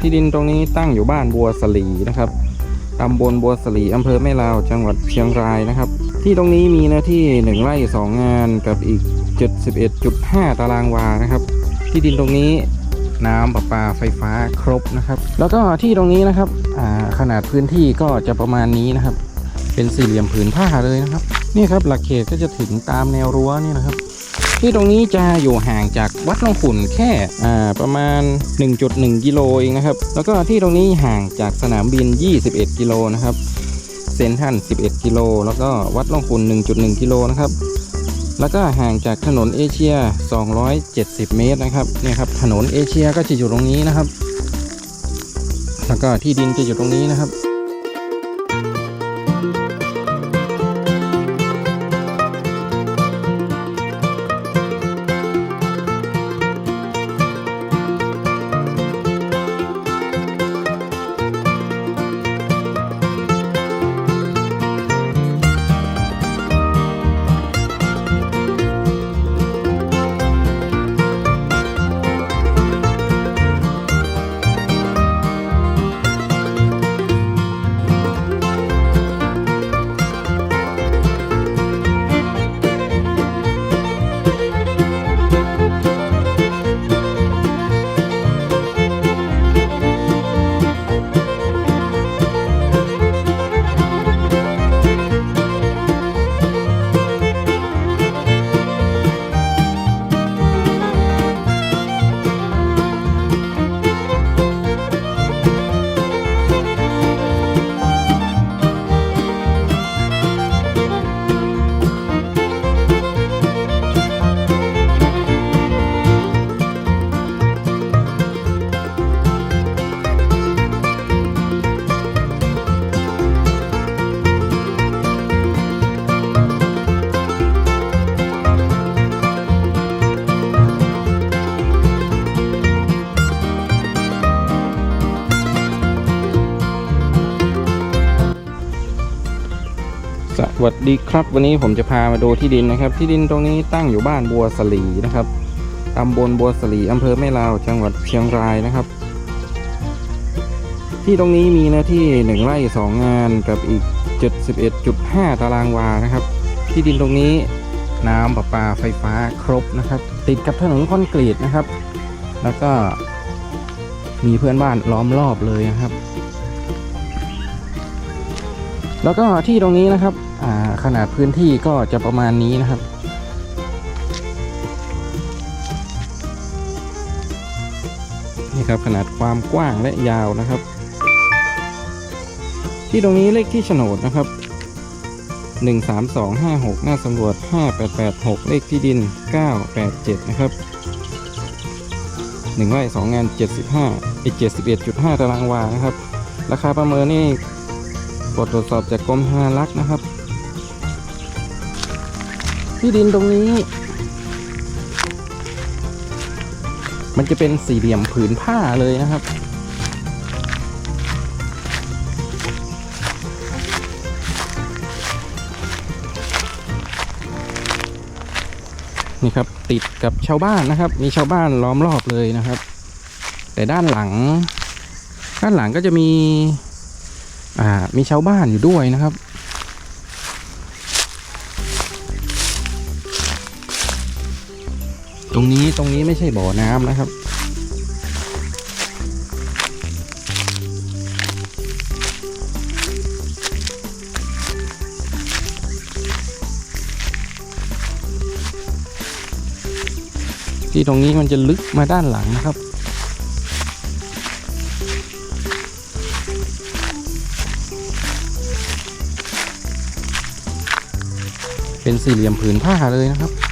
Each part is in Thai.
ที่ดินตรงนี้ตั้งอยู่บ้านบัวสลีนะครับตำบลบัวสลีอำเภอแม่ลาวจังหวัดเชียงรายนะครับ ที่ตรงนี้มีเนื้อที่หนึ่งไร่สองงานกับอีก 71.5 ตารางวานะครับ ที่ดินตรงนี้น้ำประปาไฟฟ้าครบนะครับ แล้วก็ที่ตรงนี้นะครับขนาดพื้นที่ก็จะประมาณนี้นะครับ เป็นสี่เหลี่ยมผืนผ้าเลยนะครับ นี่ครับหลักเขตก็จะถึงตามแนวรั้วนี่นะครับ ที่ตรงนี้จะอยู่ห่างจากวัดหลวงขุนแค่ประมาณ 1.1 กิโลเองนะครับ แล้วก็ที่ตรงนี้ห่างจากสนามบิน 21 กิโลนะครับเซนทัน11 กิโล แล้วก็วัดหลวงขุน1.1 กิโลนะครับแล้วก็ห่างจากถนนเอเชีย 270 เมตรนะครับเนี่ยครับถนนเอเชียก็จะอยู่ตรงนี้นะครับ แล้วก็ที่ดินจะอยู่ตรงนี้นะครับ วัสดีครับวันนี้ผมจะพามาดูที่ดินนะครับ ที่ดินตรงนี้ตั้งอยู่บ้านบัวสลีนะครับตำบลบัวสลีอำเภอแม่ลาวจังหวัดเชียงรายนะครับ ที่ตรงนี้มีเนื้อที่หนึ่งไร่สองงานกับอีก 71.5 ตารางวานะครับ ที่ดินตรงนี้น้ำประปาไฟฟ้าครบนะครับ ติดกับถนนคอนกรีตนะครับ แล้วก็ มีเพื่อนบ้านล้อมรอบเลยนะครับ แล้วก็ที่ตรงนี้นะครับ ขนาดพื้นที่ก็จะประมาณนี้นะครับ นี่ครับขนาดความกว้างและยาวนะครับ ที่ตรงนี้เลขที่โฉนดนะครับ 13256 หน้าสำรวจ 5886 เลขที่ดิน 987 นะครับ1ไร่2งาน 75อีก71.5 ตารางวานะครับ ราคาประเมินนี่กดตรวจสอบจากกรมธนารักษ์นะครับ ที่ดินตรงนี้ มันจะเป็นสี่เหลี่ยมผืนผ้าเลยนะครับ นี่ครับติดกับชาวบ้านนะครับ มีชาวบ้านล้อมรอบเลยนะครับ แต่ด้านหลัง ด้านหลังก็จะมี อ่ามีชาวบ้านอยู่ด้วยนะครับ ตรงนี้ตรงนี้ไม่ใช่บ่อน้ำนะครับ ที่ตรงนี้มันจะลึกมาด้านหลังนะครับเป็นสี่เหลี่ยมผืนผ้าเลยนะครับ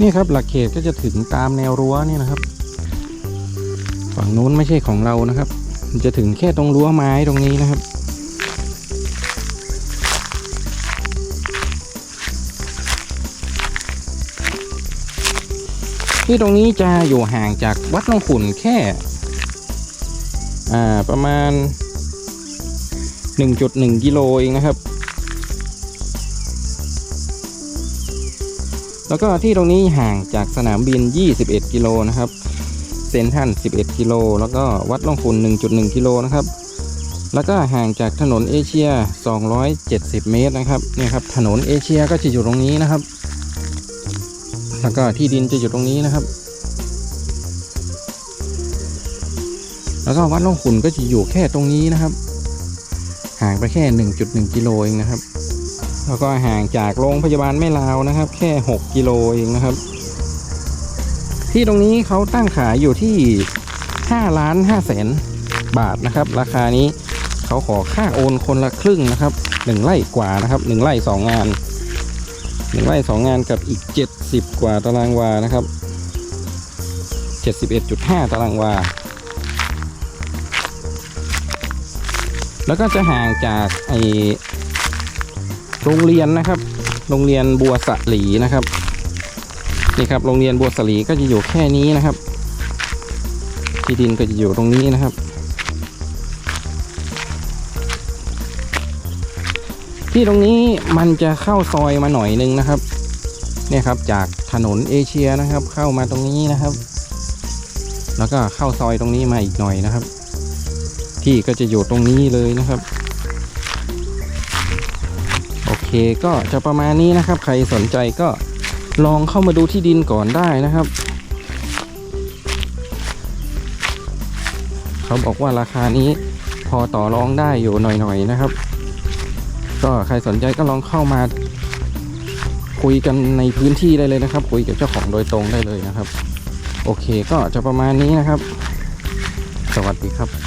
นี่ครับหลักเขตก็จะถึงตามแนวรั้วนี่นะครับ ฝั่งนู้นไม่ใช่ของเรานะครับ จะถึงแค่ตรงรั้วไม้ตรงนี้นะครับ ที่ตรงนี้จะอยู่ห่างจากวัดหลวงขุนแค่ประมาณ 1.1 กิโลเองนะครับ แล้วก็ที่ตรงนี้ห่างจากสนามบิน 21 กิโลนะครับ เซนทัน11 กิโล แล้วก็วัดล่องขุน1.1 กิโลนะครับ แล้วก็ห่างจากถนนเอเชีย 270 เมตรนะครับ เนี่ยครับถนนเอเชียก็จะอยู่ตรงนี้นะครับ แล้วก็ที่ดินจะอยู่ตรงนี้นะครับ แล้วก็วัดล่องขุนก็จะอยู่แค่ตรงนี้นะครับ ห่างไปแค่ 1.1 กิโลเองนะครับ แล้วก็ห่างจากโรงพยาบาลแม่ลาวนะครับ แค่ 6 กิโลเองนะครับ ที่ตรงนี้เขาตั้งขายอยู่ที่5ล้าน5แสนบาทนะครับ ราคานี้เขาขอค่าโอนคนละครึ่งนะครับ1ไร่กว่านะครับ1ไร่2งาน1ไร่2งานกับอีก 70 กว่าตารางวานะครับ 71.5 ตารางวา แล้วก็จะห่างจากไอ โรงเรียนนะครับ โรงเรียนบัวสะหลีนะครับ นี่ครับ โรงเรียนบัวสะหลีก็จะอยู่แค่นี้นะครับ ที่ดินก็จะอยู่ตรงนี้นะครับ ที่ตรงนี้มันจะเข้าซอยมาหน่อยนึงนะครับ เนี่ยครับจากถนนเอเชียนะครับ เข้ามาตรงนี้นะครับ แล้วก็เข้าซอยตรงนี้มาอีกหน่อยนะครับ ที่ก็จะอยู่ตรงนี้เลยนะครับ เคก็จะประมาณนี้นะครับ ใครสนใจก็ลองเข้ามาดูที่ดินก่อนได้นะครับ เขาบอกว่าราคานี้พอต่อรองได้อยู่หน่อยๆนะครับ ก็ใครสนใจก็ลองเข้ามาคุยกันในพื้นที่ได้เลยนะครับ คุยกับเจ้าของโดยตรงได้เลยนะครับ โอเคก็จะประมาณนี้นะครับ สวัสดีครับ